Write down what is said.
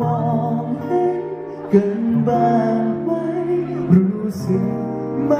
มองเห็นกันบ้างไหมรู้สึกไหม